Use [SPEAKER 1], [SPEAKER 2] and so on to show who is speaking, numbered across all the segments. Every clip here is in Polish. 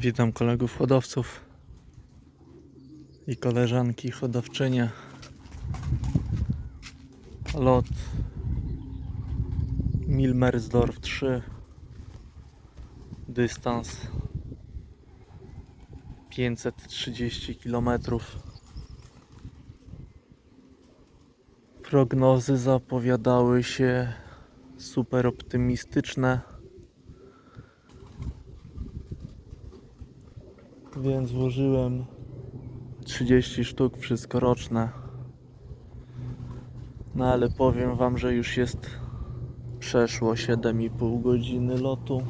[SPEAKER 1] Witam kolegów hodowców i koleżanki hodowczynie. Lot Milmersdorf 3. Dystans 530 km. Prognozy zapowiadały się super optymistyczne. Więc włożyłem 30 sztuk wszystko roczne. No ale powiem wam, że już jest przeszło 7,5 godziny lotu.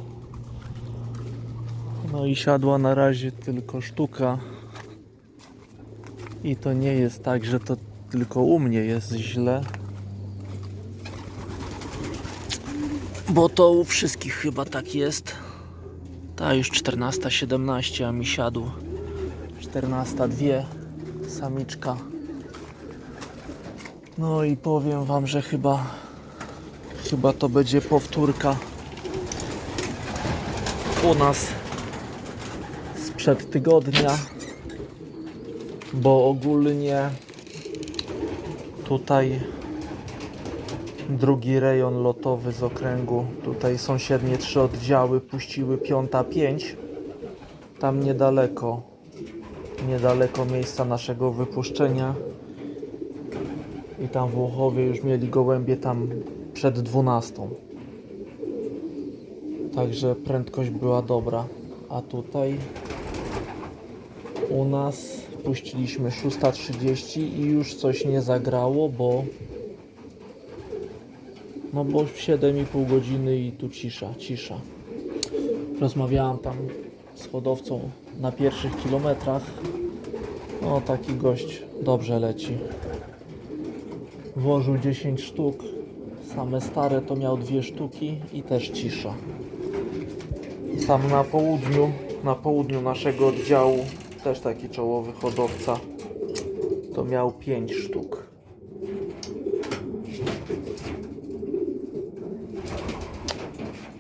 [SPEAKER 1] No i siadła na razie tylko sztuka. I to nie jest tak, że to tylko u mnie jest źle. Bo to u wszystkich chyba tak jest. Ta już 14.17, a mi siadł 14.02 samiczka. No i powiem wam, że chyba chyba to będzie powtórka u nas sprzed tygodnia, bo ogólnie tutaj drugi rejon lotowy z okręgu. Tutaj sąsiednie trzy oddziały puściły piąta pięć. Tam niedaleko, niedaleko miejsca naszego wypuszczenia. I tam Włochowie już mieli gołębie tam przed 12. Także prędkość była dobra. A tutaj u nas puściliśmy 6.30 i już coś nie zagrało, bo no bo 7,5 godziny i tu cisza, cisza. Rozmawiałam tam z hodowcą na pierwszych kilometrach. No taki gość dobrze leci. Włożył 10 sztuk. Same stare to miał dwie sztuki i też cisza. Tam na południu, na południu naszego oddziału też taki czołowy hodowca to miał 5 sztuk.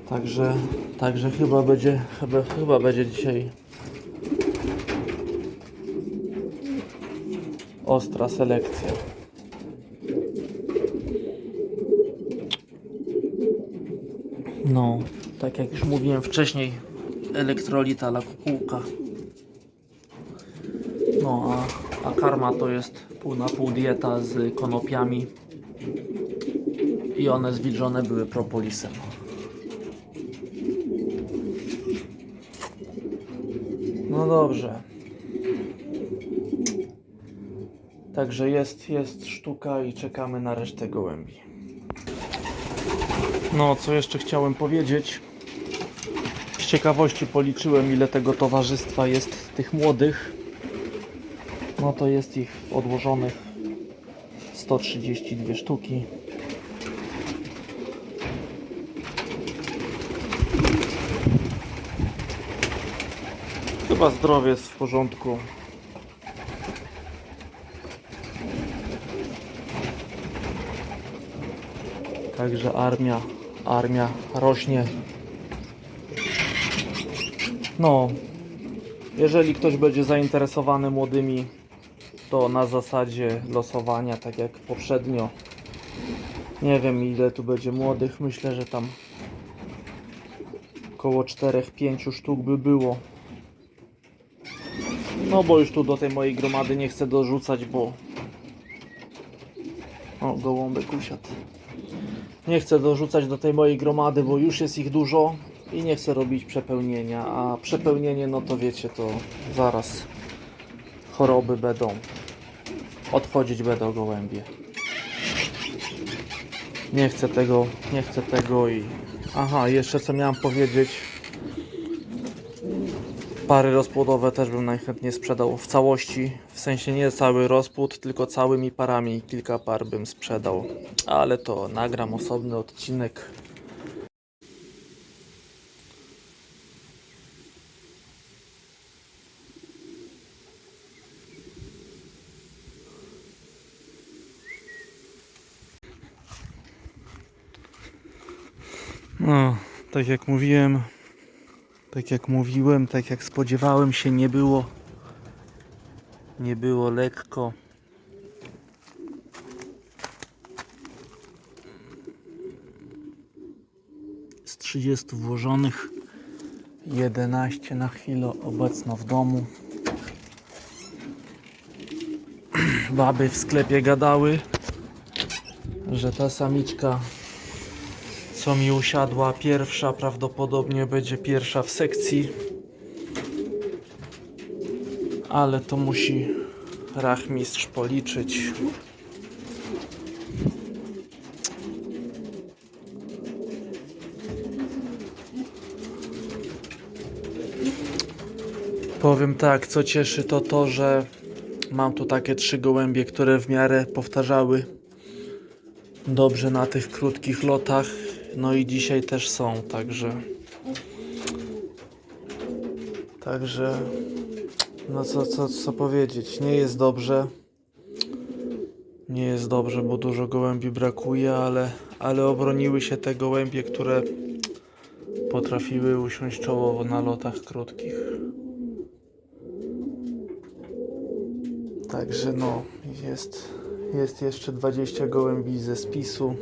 [SPEAKER 1] Także, także chyba będzie, chyba, chyba będzie dzisiaj ostra selekcja. No, tak jak już mówiłem wcześniej, elektrolita la kukułka. No, a, a karma to jest pół na pół dieta z konopiami i one zwilżone były propolisem. No dobrze. Także jest, jest sztuka i czekamy na resztę gołębi. No, co jeszcze chciałem powiedzieć. Z ciekawości policzyłem, ile tego towarzystwa jest tych młodych. No to jest ich odłożonych 132 sztuki. Chyba zdrowie jest w porządku. Także armia, armia rośnie. No, jeżeli ktoś będzie zainteresowany młodymi, to na zasadzie losowania, tak jak poprzednio. Nie wiem ile tu będzie młodych, myślę, że tam około 4-5 sztuk by było. No bo już tu do tej mojej gromady nie chcę dorzucać, bo... O, gołąbek usiadł. Nie chcę dorzucać do tej mojej gromady, bo już jest ich dużo i nie chcę robić przepełnienia, a przepełnienie, no to wiecie, to zaraz choroby będą. Odchodzić będą gołębie. Nie chcę tego, nie chcę tego i... Aha, jeszcze co miałem powiedzieć. Pary rozpłodowe też bym najchętniej sprzedał w całości. W sensie nie cały rozpłód, tylko całymi parami. Kilka par bym sprzedał. Ale to nagram osobny odcinek. No, tak jak mówiłem, Tak jak mówiłem, tak jak spodziewałem się, nie było nie było lekko. Z 30 włożonych 11 na chwilę obecno w domu. Baby w sklepie gadały, że ta samiczka co mi usiadła pierwsza prawdopodobnie będzie pierwsza w sekcji. Ale to musi rachmistrz policzyć. Powiem tak, co cieszy to to, że mam tu takie trzy gołębie, które w miarę powtarzały dobrze na tych krótkich lotach. No i dzisiaj też są, także. Także. No co, co, co powiedzieć? Nie jest dobrze. Nie jest dobrze, bo dużo gołębi brakuje, ale, ale obroniły się te gołębie, które potrafiły usiąść czołowo na lotach krótkich. Także no, jest, jest jeszcze 20 gołębi ze spisu.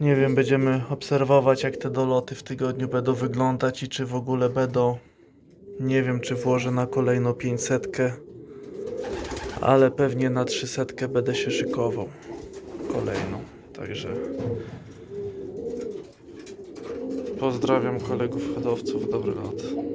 [SPEAKER 1] Nie wiem, będziemy obserwować jak te doloty w tygodniu będą wyglądać i czy w ogóle będą. Nie wiem, czy włożę na kolejną 500, ale pewnie na 300 będę się szykował. Kolejną. Także pozdrawiam kolegów hodowców. Dobry lot.